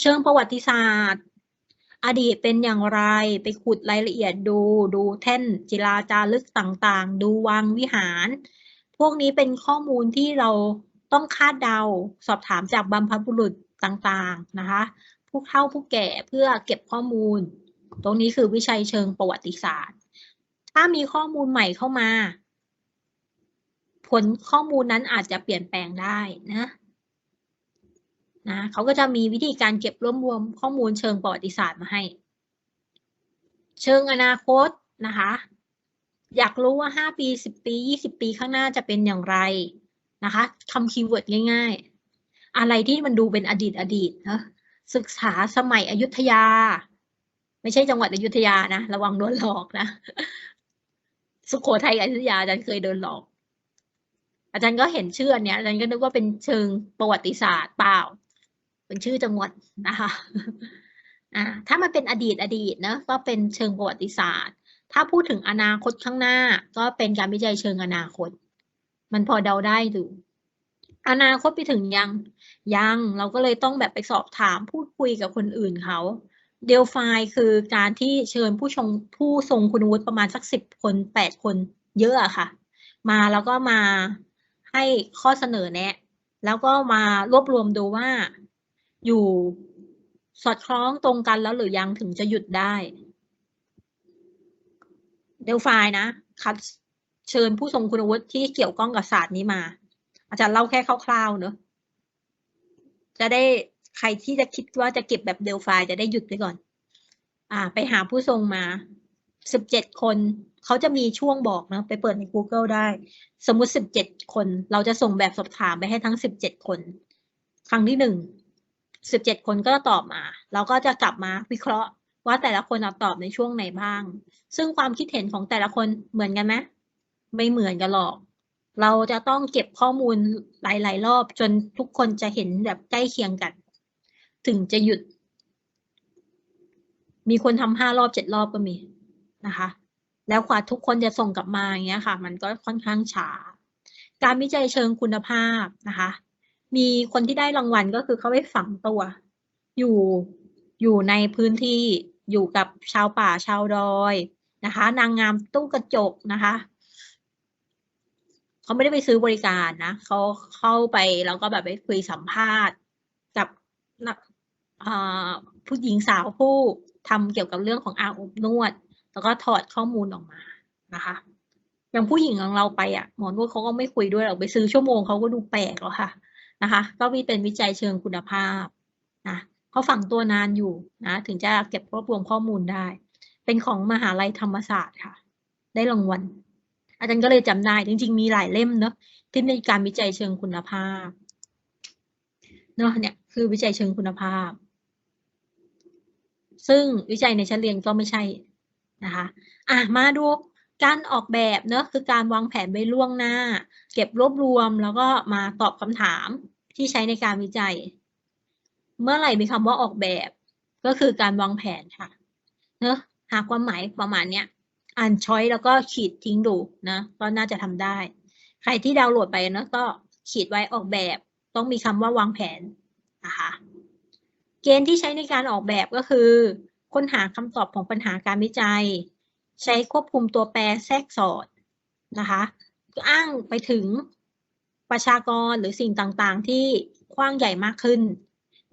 เชิงประวัติศาสตร์ อดีตเป็นอย่างไรไปขุดรายละเอียดดูดูแท่นจิราจารึกต่างๆ ดูวังวิหาร พวกนี้เป็นข้อมูลที่เราต้องคาดเดาสอบถามจากบรรพบุรุษต่างๆนะคะ ผู้เฒ่าผู้แก่เพื่อเก็บข้อมูล ตรงนี้คือวิชัยเชิงประวัติศาสตร์ ถ้ามีข้อมูลใหม่เข้ามา ผลข้อมูลนั้นอาจจะเปลี่ยนแปลงได้นะ นะเขาก็จะมีวิธีการเก็บรวบรวมข้อมูลเชิงประวัติศาสตร์มาให้ เชิงอนาคตนะคะ อยากรู้ว่า 5 ปี 10 ปี 20 ปีข้างหน้าจะเป็นอย่างไรนะคะคำคีย์เวิร์ดง่าย ๆ อะไรที่มันดูเป็นอดีตอดีตนะศึกษาสมัยอยุธยา ไม่ใช่จังหวัดอยุธยานะ ระวังโดนหลอกนะ สุโขทัยอยุธยาอาจารย์เคยโดนหลอกอาจารย์ก็เห็นชื่ออันเนี้ยอาจารย์ก็นึกว่าเป็นเชิงประวัติศาสตร์เปล่า เป็นชื่อจังหวัดนะคะอ่าถ้ามันเป็นอดีตอดีตเนะก็เป็นเชิงประวัติศาสตร์ ถ้าพูดถึงอนาคตข้างหน้า ก็เป็นการวิจัยเชิงอนาคต มันพอเดาได้ดูอนาคตไปถึงยังยังเราก็เลยต้องแบบไปสอบถามพูดคุยกับคนอื่นเขาเดลไฟคือการที่เชิญผู้ชงผู้ทรงคุณวุฒิประมาณสักสิบคนแปดคนเยอะอะค่ะ มาแล้วก็มาให้ข้อเสนอแนะ แล้วก็มารวบรวมดูว่า อยู่สอดคล้องตรงกันแล้วหรือยังถึงจะหยุดได้ เดลไฟนะ คัดเชิญผู้ทรงคุณวุฒิที่เกี่ยวข้องกับศาสตร์นี้มา อาจารย์เล่าแค่คร่าวๆเนอะจะได้ใครที่จะคิดว่าจะเก็บแบบเดลไฟจะได้หยุดไว้ก่อน อ่า ไปหาผู้ทรงมาสิบเจ็ดคนเขาจะมีช่วงบอกนะ ไปเปิดใน Google ได้ สมมุติสิบเจ็ดคน เราจะส่งแบบสอบถามไปให้ทั้งสิบเจ็ดคน ครั้งที่หนึ่ง สิบเจ็ดคนก็ตอบมา เราก็จะกลับมาวิเคราะห์ว่าแต่ละคนตอบในช่วงไหนบ้าง ซึ่งความคิดเห็นของแต่ละคนเหมือนกันไหมไม่เหมือนกันหรอก เราจะต้องเก็บข้อมูลหลาย ๆ รอบจนทุกคนจะเห็นแบบใกล้เคียงกัน ถึงจะหยุด มีคนทำห้ารอบเจ็ดรอบก็มีนะคะ แล้วกว่าทุกคนจะส่งกลับมาอย่างเงี้ยค่ะ มันก็ค่อนข้างช้า การวิจัยเชิงคุณภาพนะคะ มีคนที่ได้รางวัลก็คือเขาไปฝังตัว อยู่อยู่ในพื้นที่อยู่กับชาวป่าชาวดอยนะคะ นางงามตู้กระจกนะคะเขาไม่ได้ไปซื้อบริการนะเขาเข้าไปแล้วก็แบบไปคุยสัมภาษณ์กับผู้หญิงสาวผู้ทำเกี่ยวกับเรื่องของอาอบนวด แล้วก็ถอดข้อมูลออกมานะคะอย่างผู้หญิงของเราไปอะหมอนวดเขาก็ไม่คุยด้วยเราไปซื้อชั่วโมงเขาก็ดูแปลกแล้วค่ะ นะคะ ก็มีเป็นวิจัยเชิงคุณภาพนะเขาฝังตัวนานอยู่นะถึงจะเก็บรวบรวมข้อมูลได้ เป็นของมหาลัยธรรมศาสตร์ค่ะ ได้รางวัลอาจารย์ก็เลยจำได้จริง ๆ มีหลายเล่มเนาะที่มีการวิจัยเชิงคุณภาพเนาะเนี่ยคือวิจัยเชิงคุณภาพ ซึ่งวิจัยในชั้นเรียนก็ไม่ใช่นะคะ อะมาดู การออกแบบเนาะคือการวางแผนไว้ล่วงหน้า เก็บรวบรวมแล้วก็มาตอบคำถามที่ใช้ในการวิจัย เมื่อไหร่มีคำว่าออกแบบ ก็คือการวางแผนค่ะ เนาะหาความหมายประมาณเนี้ยอ่านช้อยแล้วก็ขีดทิ้งดูนะก็น่าจะทำได้ ใครที่ดาวน์โหลดไปเนอะก็ขีดไว้ออกแบบ ต้องมีคำว่าวางแผนนะคะเกณฑ์ที่ใช้ในการออกแบบก็คือ ค้นหาคำตอบของปัญหาการวิจัย ใช้ควบคุมตัวแปรแทรกสอดนะคะอ้างไปถึงประชากรหรือสิ่งต่างๆ ที่กว้างใหญ่มากขึ้น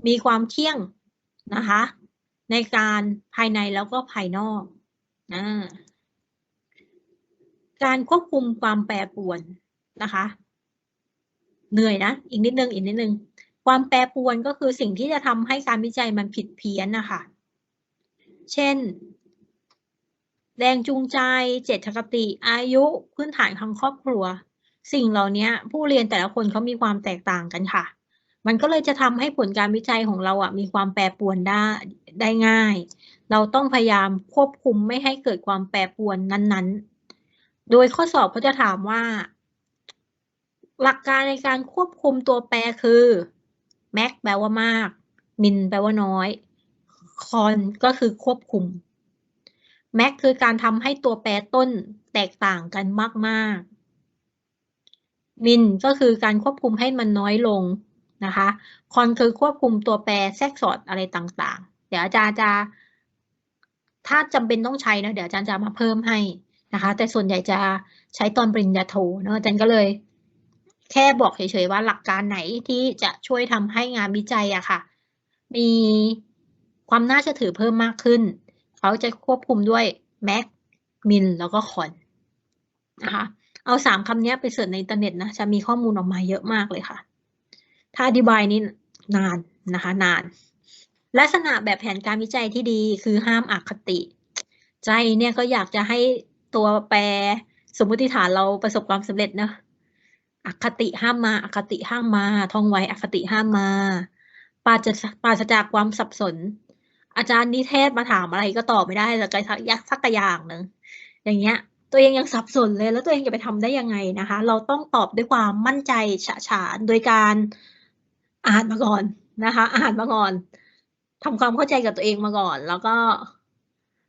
มีความเที่ยงนะคะ ในการภายในแล้วก็ภายนอกนะการควบคุมความแปรปรวนนะคะ เหนื่อยนะ อีกนิดนึงอีกนิดนึง ความแปรปรวนก็คือสิ่งที่จะทำให้การวิจัยมันผิดเพี้ยนนะคะ เช่น แรงจูงใจ เจตคติ อายุพื้นฐานทางครอบครัว สิ่งเหล่านี้ผู้เรียนแต่ละคนเขามีความแตกต่างกันค่ะ มันก็เลยจะทำให้ผลการวิจัยของเราอะมีความแปรปรวนได้ได้ง่าย เราต้องพยายามควบคุมไม่ให้เกิดความแปรปรวนนั้นๆ โดยข้อสอบเขาจะถามว่า หลักการในการควบคุมตัวแปรคือ max แปลว่ามาก min แปลว่าน้อย con ก็คือควบคุม max คือการทำให้ตัวแปรต้นแตกต่างกันมากๆ min ก็คือการควบคุมให้มันน้อยลงนะคะคอนคือควบคุมตัวแปรแทรกสอดอะไรต่างๆ เดี๋ยวอาจารย์จะ ถ้าจำเป็นต้องใช้นะเดี๋ยวอาจารย์จะมาเพิ่มให้นะคะ แต่ส่วนใหญ่จะใช้ตอนปริญญาโทเนอะอาจารย์ก็เลย แค่บอกเฉยๆว่าหลักการไหนที่จะช่วยทำให้งานวิจัยอะค่ะ มีความน่าเชื่อถือเพิ่มมากขึ้น เขาจะควบคุมด้วยแม็กมินแล้วก็คอนนะคะเอาสามคำนี้ไปเสิร์ชในอินเทอร์เน็ตนะ จะมีข้อมูลออกมาเยอะมากเลยค่ะ ถ้าอธิบายนี้นานนะคะ นาน ลักษณะแบบแผนการวิจัยที่ดีคือห้ามอคติ ใจเนี่ยก็อยากจะให้ตัวแปรสมมติฐานเราประสบความสำเร็จนะอคติห้ามมาอคติห้ามมาท่องไว้อคติห้ามมาปราศปราศจากความสับสน อาจารย์นิเทศมาถามอะไรก็ตอบไม่ได้แต่ก็ยักสักอย่างหนึ่งอย่างเงี้ย ตัวเองยังสับสนเลย แล้วตัวเองจะไปทำได้ยังไงนะคะ เราต้องตอบด้วยความมั่นใจฉะฉานโดยการอ่านมาก่อนนะคะ อ่านมาก่อนทำความเข้าใจกับตัวเองมาก่อน แล้วก็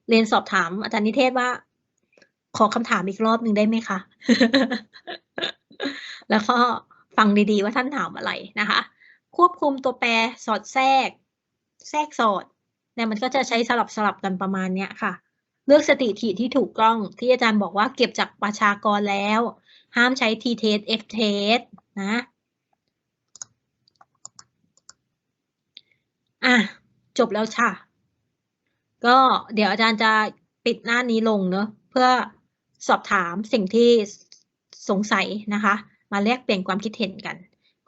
เรียนสอบถามอาจารย์นิเทศว่า ขอคำถามอีกรอบหนึ่งได้ไหมคะ แล้วก็ฟังดีๆว่าท่านถามอะไรนะคะ ควบคุมตัวแปรสอดแทรก แทรกสอด เนี่ยมันก็จะใช้สลับสลับกันประมาณเนี้ยค่ะ เลือกสถิติที่ถูกต้องที่อาจารย์บอกว่าเก็บจากประชากรแล้ว ห้ามใช้ t test f test นะอะจบแล้วค่ะ ก็เดี๋ยวอาจารย์จะปิดหน้านี้ลงเนอะเพื่อสอบถามสิ่งที่สงสัยนะคะ มาแลกเปลี่ยนความคิดเห็นกัน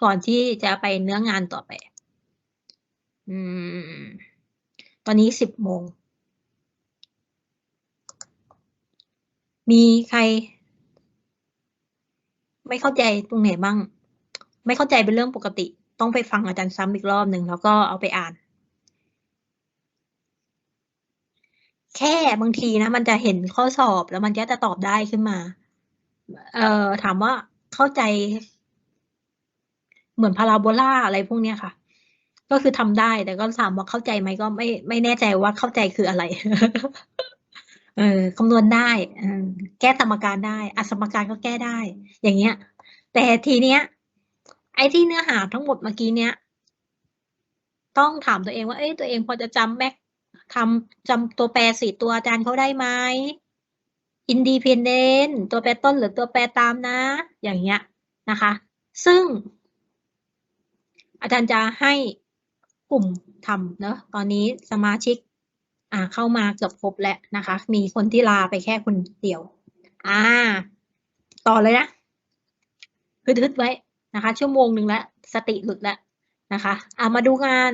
ก่อนที่จะไปเนื้องานต่อไป อืม ตอนนี้สิบโมง มีใคร ไม่เข้าใจตรงไหนบ้าง ไม่เข้าใจเป็นเรื่องปกติ ต้องไปฟังอาจารย์ซ้ำอีกรอบหนึ่งแล้วก็เอาไปอ่าน แค่บางทีนะ มันจะเห็นข้อสอบแล้วมันก็จะตอบได้ขึ้นมา เอ่อถามว่าเข้าใจ เหมือนพาราโบลาอะไรพวกเนี้ยค่ะ ก็คือทำได้แต่ก็ถามว่าเข้าใจไหมก็ไม่ไม่แน่ใจว่าเข้าใจคืออะไร เออคำนวณได้แก้สมการได้อสมการก็แก้ได้ อย่างเงี้ย แต่ทีเนี้ย ไอ้ที่เนื้อหาทั้งหมดเมื่อกี้เนี้ยต้องถามตัวเองว่าเอ้ยตัวเองพอจะจำแม็กทำจำตัวแปรสี่ตัวอาจารย์เขาได้ไหม independent ตัวแปรต้นหรือตัวแปรตามนะ อย่างเงี้ยนะคะ ซึ่ง อาจารย์จะให้ กลุ่มทำเนอะตอนนี้สมาชิก อ่าเข้ามาเกือบครบแล้วนะคะ มีคนที่ลาไปแค่คนเดียว อ่า ต่อเลยนะฮึดๆไว้นะคะ ชั่วโมงหนึ่งแล้ว สติหลุดแล้วนะคะ อ่ามาดูงาน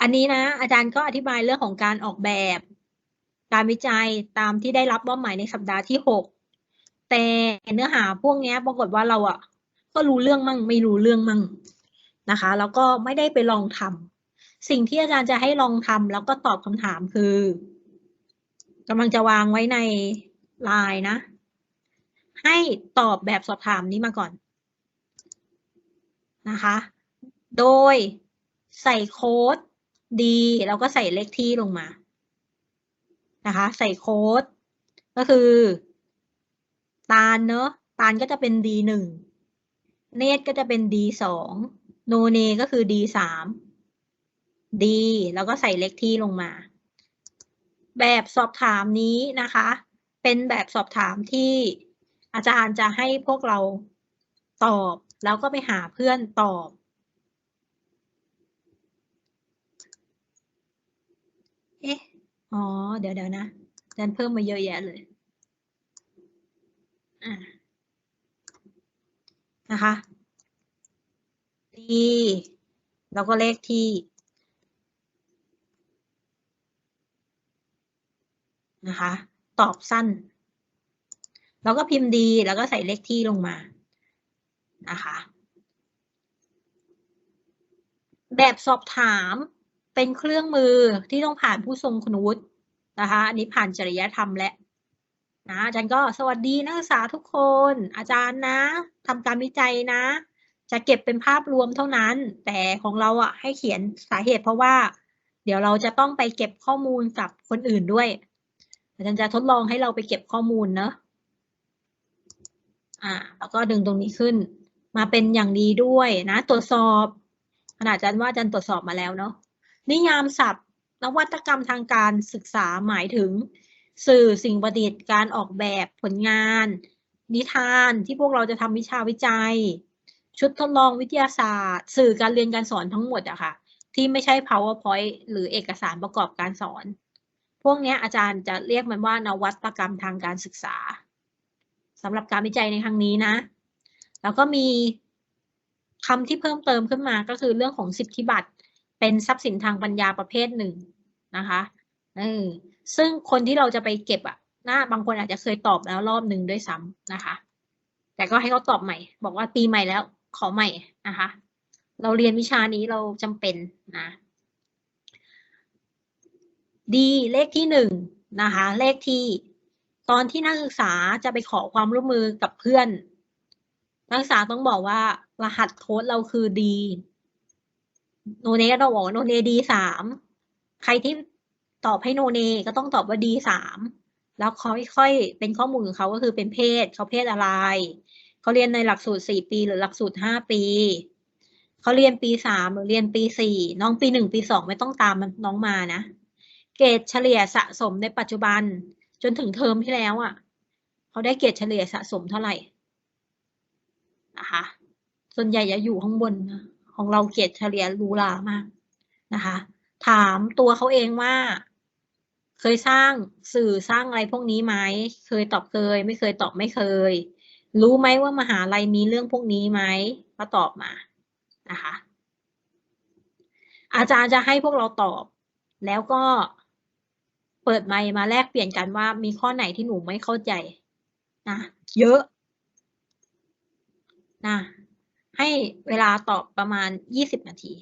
อันนี้นะ อาจารย์ก็อธิบายเรื่องของการออกแบบการวิจัยตามที่ได้รับมอบหมายในสัปดาห์ที่หกแต่เนื้อหาพวกนี้ปรากฏว่าเราอะ ก็รู้เรื่องมั่งไม่รู้เรื่องมั่งนะคะ แล้วก็ไม่ได้ไปลองทำสิ่งที่อาจารย์จะให้ลองทำแล้วก็ตอบคำถามคือกำลังจะวางไว้ในไลน์นะ ให้ตอบแบบสอบถามนี้มาก่อนนะคะ โดยใส่โค้ดดีแล้วก็ใส่เลขที่ลงมานะคะ ใส่โค้ดก็คือ ตาลเนอะตาลก็จะเป็น D หนึ่ง เนตก็จะเป็น D สองโนเนก็คือ D สาม D แล้วก็ใส่เลขที่ลงมา แบบสอบถามนี้นะคะ เป็นแบบสอบถามที่อาจารย์จะให้พวกเราตอบ แล้วก็ไปหาเพื่อนตอบ เอ๊ะ อ๋อ เดี๋ยวเดี๋ยวนะอาจารย์เพิ่มมาเยอะแยะเลย อ่า นะคะดีแล้วก็เลขที่นะคะ ตอบสั้น แล้วก็พิมพ์ดีแล้วก็ใส่เลขที่ลงมานะคะ แบบสอบถามเป็นเครื่องมือที่ต้องผ่านผู้ทรงคุณวุฒินะคะ อันนี้ผ่านจริยธรรมและ นะอาจารย์ก็สวัสดีนักศึกษาทุกคน อาจารย์นะทำการวิจัยนะ จะเก็บเป็นภาพรวมเท่านั้น แต่ของเราอะให้เขียนสาเหตุเพราะว่า เดี๋ยวเราจะต้องไปเก็บข้อมูลกับคนอื่นด้วย อาจารย์จะทดลองให้เราไปเก็บข้อมูลเนอะอ่าแล้วก็ดึงตรงนี้ขึ้น มาเป็นอย่างดีด้วยนะ ตรวจสอบขนาดอาจารย์ว่าอาจารย์ตรวจสอบมาแล้วเนาะนิยามศัพท์นวัตกรรมทางการศึกษาหมายถึง สื่อสิ่งประดิษฐ์การออกแบบผลงาน นิทานที่พวกเราจะทำวิชาวิจัย ชุดทดลองวิทยาศาสตร์ สื่อการเรียนการสอนทั้งหมดอะค่ะ ที่ไม่ใช่ powerpoint หรือเอกสารประกอบการสอน พวกนี้อาจารย์จะเรียกมันว่านวัตกรรมทางการศึกษาสำหรับการวิจัยในครั้งนี้นะ แล้วก็มีคำที่เพิ่มเติมขึ้นมาก็คือเรื่องของสิทธิบัตรเป็นทรัพย์สินทางปัญญาประเภทหนึ่งนะคะเออ ซึ่งคนที่เราจะไปเก็บอะนะบางคนอาจจะเคยตอบแล้วรอบหนึ่งด้วยซ้ำนะคะ แต่ก็ให้เขาตอบใหม่ บอกว่าปีใหม่แล้วขอใหม่นะคะ เราเรียนวิชานี้เราจำเป็นนะดีเลขที่หนึ่งนะคะ เลขที่ตอนที่นักศึกษาจะไปขอความร่วมมือกับเพื่อน นักศึกษาต้องบอกว่ารหัสโค้ดเราคือดีโนเนก็ต้องบอกโนเนดีสามใครที่ ตอบให้โนเนก็ต้องตอบว่าดีสามแล้วค่อยๆเป็นข้อมูลของเขาก็คือเป็นเพศเขาเพศอะไร เขาเรียนในหลักสูตรสี่ปีหรือหลักสูตรห้าปีเขาเรียนปีสามหรือเรียนปีสี่น้องปีหนึ่งปีสองไม่ต้องตามมันน้องมานะ เกรดเฉลี่ยสะสมในปัจจุบัน จนถึงเทอมที่แล้วอะเขาได้เกรดเฉลี่ยสะสมเท่าไหร่นะคะส่วนใหญ่จะอยู่ข้างบนนะของเราเกรดเฉลี่ยรูหรามากนะคะ ถามตัวเขาเองว่า เคยสร้างสื่อสร้างอะไรพวกนี้ไหมเคยตอบเคย ไม่เคยตอบไม่เคย รู้ไหมว่ามหาลัยมีเรื่องพวกนี้ไหมก็ตอบมานะคะอาจารย์จะให้พวกเราตอบ แล้วก็เปิดไมค์มาแลกเปลี่ยนกันว่ามีข้อไหนที่หนูไม่เข้าใจนะเยอะนะให้เวลาตอบประมาณ 20 นาที